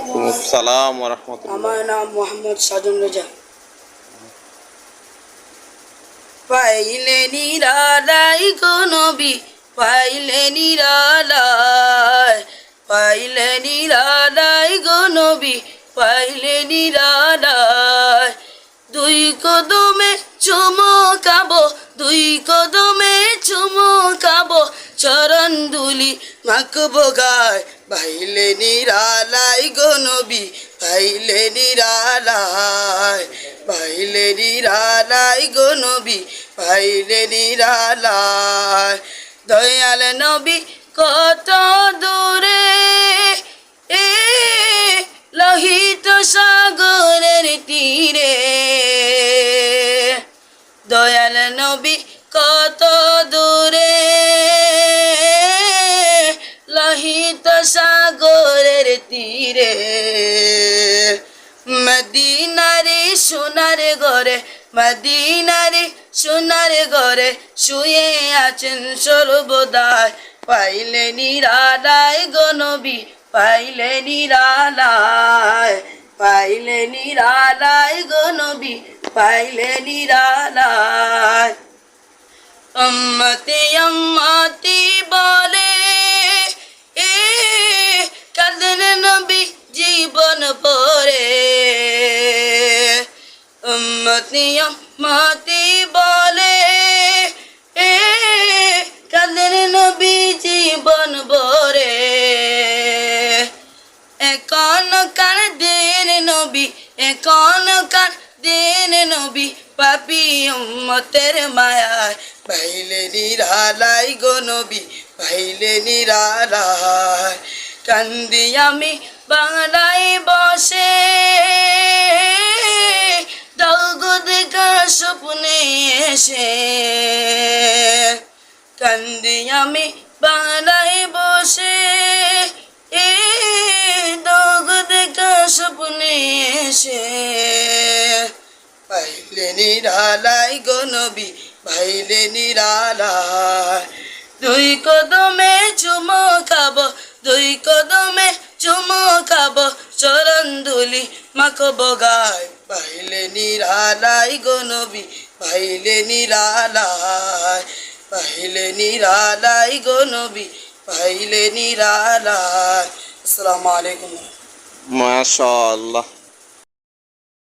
ওয়ালাইকুম আসসালাম রহমতুল্লাহ আমার নাম মোহাম্মদ সাজন রেজা। পাইলে নিরালাই গো নবী, পাইলে নিরালাই পাইলে নিরালাই গো পাইলে নিরালাই। দুই কদমে চুমকাবো দুই কদমে চুমকাবো চরণ দুলি মাখবো গায়। পাইলে নিরালাই গো নবী পাইলে নিরালাই পাইলে নিরালাই গো নবী পাইলে নিরালাই দয়াল নবী কত দূরে এ লোহিত সাগরের তীরে। দয়াল নবী কত দূরে লোহিত সাগরের তীরে। মদিনারে সোনার ঘরে, মদিনারে সোনার ঘরে শুয়ে আছেন সর্বদায় পাইলে নিরালায় গনবী পাইলে নিরালায় পাইলে নিরালায় গনবী পাইলে নিরালায়। উম্মতি উম্মতি বলে পরে। উম্মতি উম্মতি বলে, এ কাঁদেন নবী জীবন ভরে? এখন কার দেন নবী, এখন কার দেন নবী? পাপি উম্মতের মায়ায় পাইলে নিরালাই গো নবী পাইলে নিরালাই কান্দি আমি বাংলায় এসে কান্দি আমি বাংলায় বসে। এ দগ দেখা স্বপ্নে এসে। পাইলে নিরালাই গো নবী পাইলে নিরালাই। দুই কদমে চুমো খাব, দুই কদমে চুমো খাব চরণ দুলি মাখব গায়। পাইলে নিরালাই গো নবী, পাইলে নিরালাই পাইলে নিরালাই গো নবী, পাইলে নিরালাই। আসসালামু আলাইকুম। মাশাআল্লাহ।